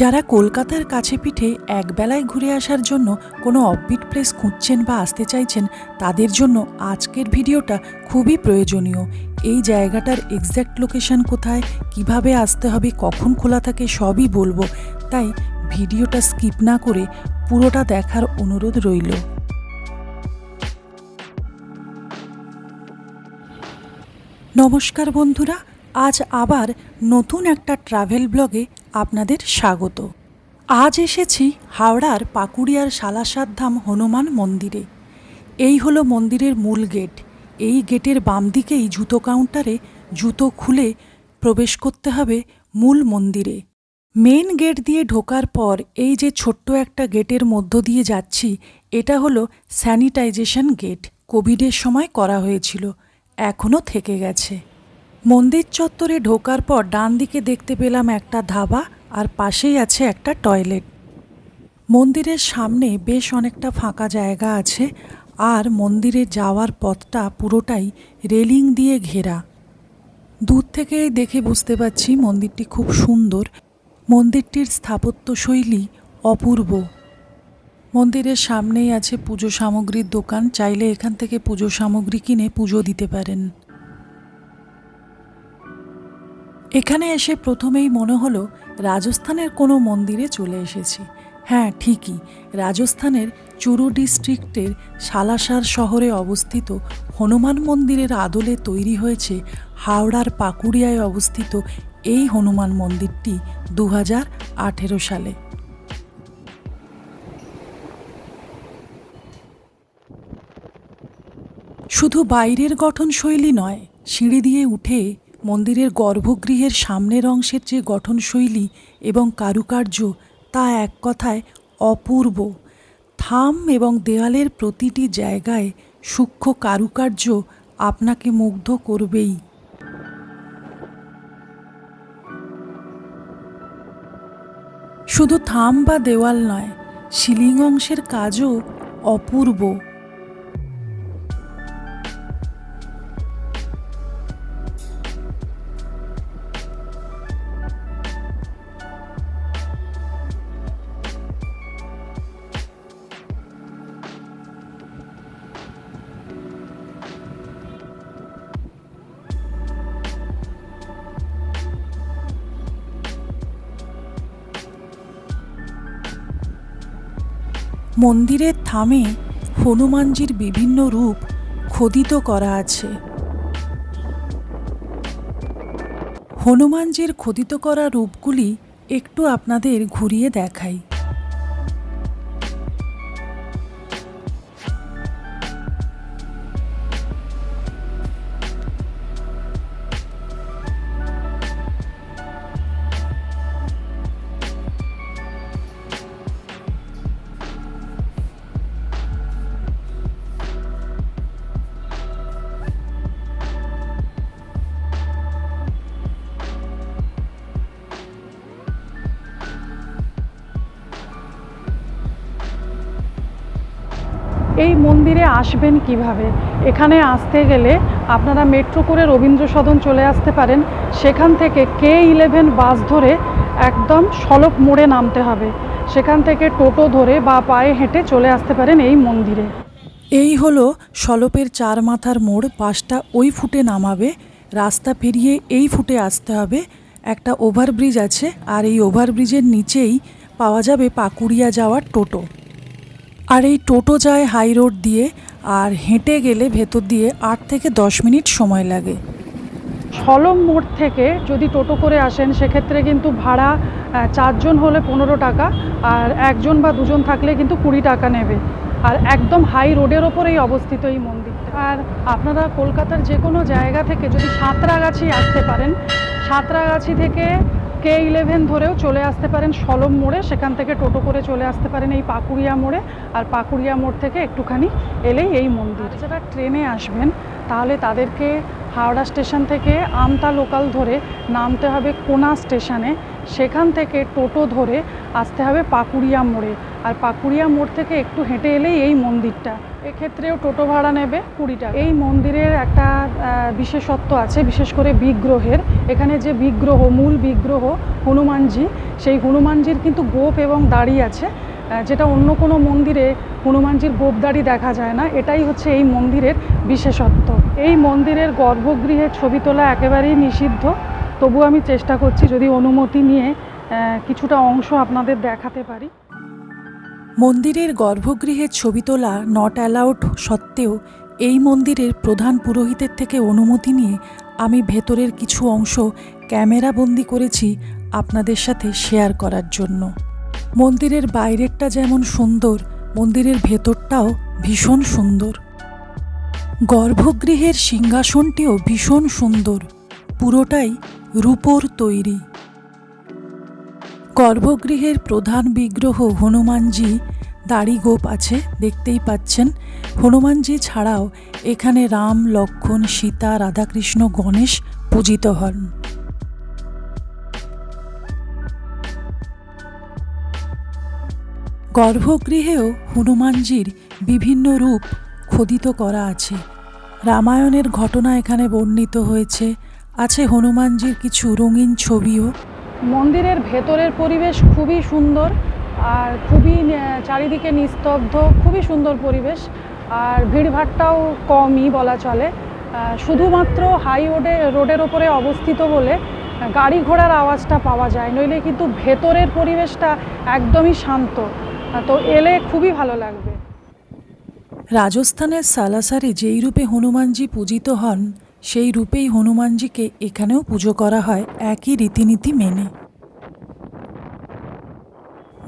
যারা কলকাতার কাছে পিঠে একবেলায় ঘুরে আসার জন্য কোনো অফবিট প্লেস খুঁজছেন বা আসতে চাইছেন, তাদের জন্য আজকের ভিডিওটা খুবই প্রয়োজনীয়। এই জায়গাটার এক্স্যাক্ট লোকেশন কোথায়, কীভাবে আসতে হবে, কখন খোলা থাকে, সবই বলব। তাই ভিডিওটা স্কিপ না করে পুরোটা দেখার অনুরোধ রইল। নমস্কার বন্ধুরা, আজ আবার নতুন একটা ট্রাভেল ব্লগে আপনাদের স্বাগত। আজ এসেছি হাওড়ার পাকুড়িয়ার সালাসাদ ধাম হনুমান মন্দিরে। এই হলো মন্দিরের মূল গেট। এই গেটের বাম দিকেই জুতো কাউন্টারে জুতো খুলে প্রবেশ করতে হবে মূল মন্দিরে। মেন গেট দিয়ে ঢোকার পর এই যে ছোট্ট একটা গেটের মধ্য দিয়ে যাচ্ছি, এটা হলো স্যানিটাইজেশন গেট। কোভিডের সময় করা হয়েছিল। এখনও থেকে গেছে। মন্দির চত্বরে ঢোকার পর ডান দিকে দেখতে পেলাম একটা ধাবা আর পাশেই আছে একটা টয়লেট। মন্দিরের সামনে বেশ অনেকটা ফাঁকা জায়গা আছে আর মন্দিরে যাওয়ার পথটা পুরোটাই রেলিং দিয়ে ঘেরা। দূর থেকেই দেখে বুঝতে পারছি মন্দিরটি খুব সুন্দর। মন্দিরটির স্থাপত্যশৈলী অপূর্ব। মন্দিরের সামনেই আছে পুজো সামগ্রীর দোকান। চাইলে এখান থেকে পুজো সামগ্রী কিনে পুজো দিতে পারেন। এখানে এসে প্রথমেই মনে হলো রাজস্থানের কোনো মন্দিরে চলে এসেছি। হ্যাঁ ঠিকই, রাজস্থানের চুরু ডিস্ট্রিক্টের সালাসার শহরে অবস্থিত হনুমান মন্দিরের আদলে তৈরি হয়েছে হাওড়ার পাকুড়িয়ায় অবস্থিত এই হনুমান মন্দিরটি দু সালে। শুধু বাইরের গঠনশৈলী নয়, সিঁড়ি দিয়ে উঠে মন্দিরের গর্ভগৃহের সামনের অংশের যে গঠনশৈলী এবং কারুকার্য তা এক কথায় অপূর্ব। থাম এবং দেয়ালের প্রতিটি জায়গায় সূক্ষ্ম কারুকার্য আপনাকে মুগ্ধ করবেই। শুধু থাম বা দেওয়াল নয় সিলিং অংশের কাজও অপূর্ব। মন্দিরের থামে হনুমানজির বিভিন্ন রূপ খোদিত করা আছে। হনুমানজির খোদিত করা রূপগুলি একটু আপনাদের ঘুরিয়ে দেখাই। এই মন্দিরে আসবেন কীভাবে? এখানে আসতে গেলে আপনারা মেট্রো করে রবীন্দ্র সদন চলে আসতে পারেন। সেখান থেকে কে ইলেভেন বাস ধরে একদম সলক মোড়ে নামতে হবে। সেখান থেকে টোটো ধরে বা পায়ে হেঁটে চলে আসতে পারেন এই মন্দিরে। এই হলো সলপের চার মাথার মোড়, বাসটা ওই ফুটে নামাবে। রাস্তা পেরিয়ে এই ফুটে আসতে হবে। একটা ওভারব্রিজ আছে আর এই ওভারব্রিজের নিচেই পাওয়া যাবে পাকুড়িয়া যাওয়ার টোটো। আর এই টোটো যায় হাই রোড দিয়ে আর হেঁটে গেলে ভেতর দিয়ে আট থেকে দশ মিনিট সময় লাগে। সলম মোড় থেকে যদি টোটো করে আসেন, সেক্ষেত্রে কিন্তু ভাড়া চারজন হলে পনেরো টাকা আর একজন বা দুজন থাকলে কিন্তু কুড়ি টাকা নেবে। আর একদম হাই রোডের ওপরেই অবস্থিত এই মন্দিরটা। আর আপনারা কলকাতার যে কোনো জায়গা থেকে যদি সাঁতরাগাছি আসতে পারেন, সাঁতরাগাছি থেকে কে ইলেভেন ধরেও চলে আসতে পারেন সলম মোড়ে। সেখান থেকে টোটো করে চলে আসতে পারেন এই পাকুড়িয়া মোড়ে। আর পাকুড়িয়া মোড় থেকে একটুখানি এলেই এই মন্দির। যারা ট্রেনে আসবেন, তাহলে তাদেরকে হাওড়া স্টেশন থেকে আমতা লোকাল ধরে নামতে হবে কোনা স্টেশনে। সেখান থেকে টোটো ধরে আসতে হবে পাকুড়িয়া মোড়ে। আর পাকুড়িয়া মোড় থেকে একটু হেঁটে এলেই এই মন্দিরটা। এক্ষেত্রেও টোটো ভাড়া নেবে কুড়ি টাকা। এই মন্দিরের একটা বিশেষত্ব আছে, বিশেষ করে বিগ্রহের। এখানে যে বিগ্রহ, মূল বিগ্রহ হনুমানজি, সেই হনুমানজির কিন্তু গোপ এবং দাড়ি আছে। যেটা অন্য কোনো মন্দিরে হনুমানজির গোপ দাড়ি দেখা যায় না। এটাই হচ্ছে এই মন্দিরের বিশেষত্ব। এই মন্দিরের গর্ভগৃহের ছবি তোলা একেবারেই নিষিদ্ধ। তবু আমি চেষ্টা করছি যদি অনুমতি নিয়ে কিছুটা অংশ আপনাদের দেখাতে পারি। মন্দিরের গর্ভগৃহের ছবি তোলা নট অ্যালাউড সত্ত্বেও এই মন্দিরের প্রধান পুরোহিতের থেকে অনুমতি নিয়ে আমি ভেতরের কিছু অংশ ক্যামেরা বন্দি করেছি আপনাদের সাথে শেয়ার করার জন্য। মন্দিরের বাইরেরটা যেমন সুন্দর, মন্দিরের ভেতরটাও ভীষণ সুন্দর। গর্ভগৃহের সিংহাসনটিও ভীষণ সুন্দর। পুরোটাই রূপোর তৈরি। গর্ভগৃহের প্রধান বিগ্রহ হনুমানজি দাড়ি গোপ আছে, দেখতেই পাচ্ছেন। হনুমানজি ছাড়াও এখানে রাম লক্ষ্মণ সীতা, রাধাকৃষ্ণ, গণেশ পূজিত হন। গর্ভগৃহেও হনুমানজির বিভিন্ন রূপ খোদিত করা আছে। রামায়ণের ঘটনা এখানে বর্ণিত হয়েছে। আছে হনুমানজির কিছু রঙিন ছবিও। মন্দিরের ভেতরের পরিবেশ খুবই সুন্দর আর খুবই চারিদিকে নিস্তব্ধ খুবই সুন্দর পরিবেশ। আর ভিড়ভাট্টাও কমই বলা চলে। শুধুমাত্র হাই রোডে রোডের ওপরে অবস্থিত বলে গাড়ি ঘোড়ার আওয়াজটা পাওয়া যায় নইলে কিন্তু ভেতরের পরিবেশটা একদমই শান্ত। তো এলে খুবই ভালো লাগবে। রাজস্থানের সালাসারে যেই রূপে হনুমানজি পূজিত হন সেই রূপেই হনুমানজিকে এখানেও পুজো করা হয় একই রীতিনীতি মেনে।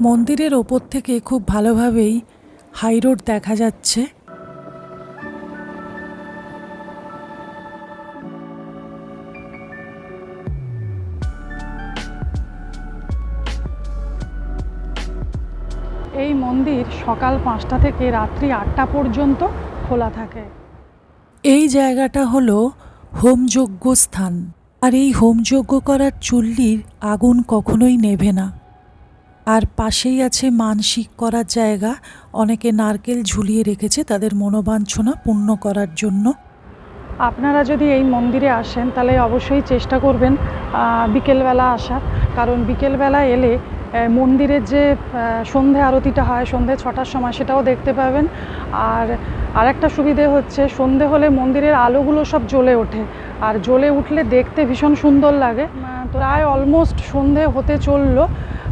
মন্দিরের ওপর থেকে খুব ভালোভাবেই হাইরোড দেখা যাচ্ছে। এই মন্দির সকাল পাঁচটা থেকে রাত্রি আটটা পর্যন্ত খোলা থাকে। এই জায়গাটা হলো হোমযজ্ঞ স্থান আর এই হোমযজ্ঞ করার চুল্লির আগুন কখনোই নেভে না। আর পাশেই আছে মানসিক করার জায়গা। অনেকে নারকেল ঝুলিয়ে রেখেছে তাদের মনোবাঞ্ছনা পূর্ণ করার জন্য। আপনারা যদি এই মন্দিরে আসেন তাহলে অবশ্যই চেষ্টা করবেন বিকেলবেলা আসার। কারণ বিকেলবেলা এলে মন্দিরের যে সন্ধে আরতিটা হয়, সন্ধে ছটার সময় সেটাও দেখতে পাবেন। আর আরেকটা সুবিধে হচ্ছে, সন্ধে হলে মন্দিরের আলোগুলো সব জ্বলে ওঠে। আর জ্বলে উঠলে দেখতে ভীষণ সুন্দর লাগে। তো প্রায় অলমোস্ট সন্ধে হতে চলল।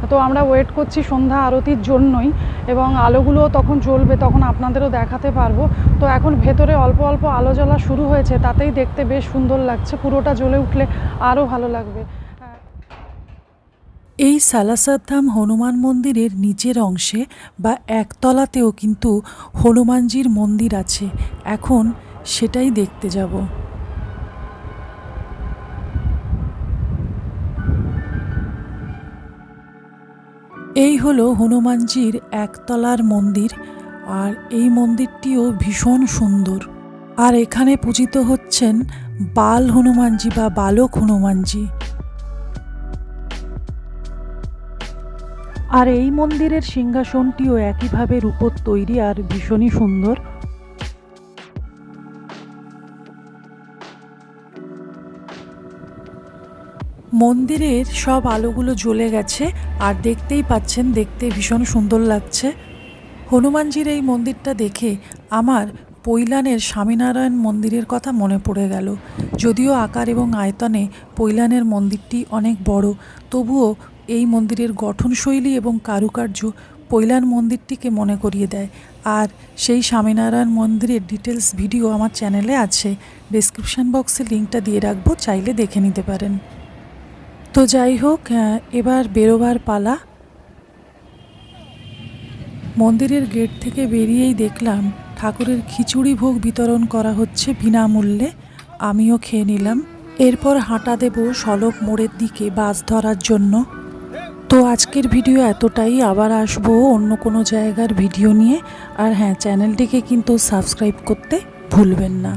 তো আমরা ওয়েট করছি সন্ধ্যা আরতির জন্যই। এবং আলোগুলো তখন জ্বলবে, তখন আপনাদেরও দেখাতে পারব। তো এখন ভেতরে অল্প অল্প আলো জ্বলা শুরু হয়েছে, তাতেই দেখতে বেশ সুন্দর লাগছে। পুরোটা জ্বলে উঠলে আরও ভালো লাগবে। এই সালাসাদ্ধাম হনুমান মন্দিরের নিচের অংশে বা একতলাতেও কিন্তু হনুমানজির মন্দির আছে। এখন সেটাই দেখতে যাব। এই হলো হনুমানজির একতলার মন্দির, আর এই মন্দিরটিও ভীষণ সুন্দর। আর এখানে পূজিত হচ্ছেন বাল হনুমানজি বা বালক হনুমানজি। আর এই মন্দিরের সিংহাসনটিও একইভাবে রূপোর তৈরি আর ভীষণই সুন্দর। মন্দিরের সব আলোগুলো জ্বলে গেছে আর দেখতেই পাচ্ছেন, দেখতে ভীষণ সুন্দর লাগছে। হনুমানজির এই মন্দিরটা দেখে আমার পৈলানের স্বামীনারায়ণ মন্দিরের কথা মনে পড়ে গেল। যদিও আকার এবং আয়তনে পৈলানের মন্দিরটি অনেক বড়, তবুও এই মন্দিরের গঠনশৈলী এবং কারুকার্য পৈলান মন্দিরটিকে মনে করিয়ে দেয়। আর সেই স্বামীনারায়ণ মন্দিরের ডিটেলস ভিডিও আমার চ্যানেলে আছে। ডিসক্রিপশান বক্সে লিঙ্কটা দিয়ে রাখব, চাইলে দেখে নিতে পারেন। তো যাই হোক এবার বেরোবার পালা। মন্দিরের গেট থেকে বেরিয়েই দেখলাম ঠাকুরের খিচুড়ি ভোগ বিতরণ করা হচ্ছে বিনামূল্যে। আমিও খেয়ে নিলাম। এরপর হাঁটা দেব সলক মোড়ের দিকে বাস ধরার জন্য। তো আজকের ভিডিও এতটাই। আবার আসব অন্য কোনো জায়গার ভিডিও নিয়ে। আর হ্যাঁ চ্যানেলটিকে কিন্তু সাবস্ক্রাইব করতে ভুলবেন না।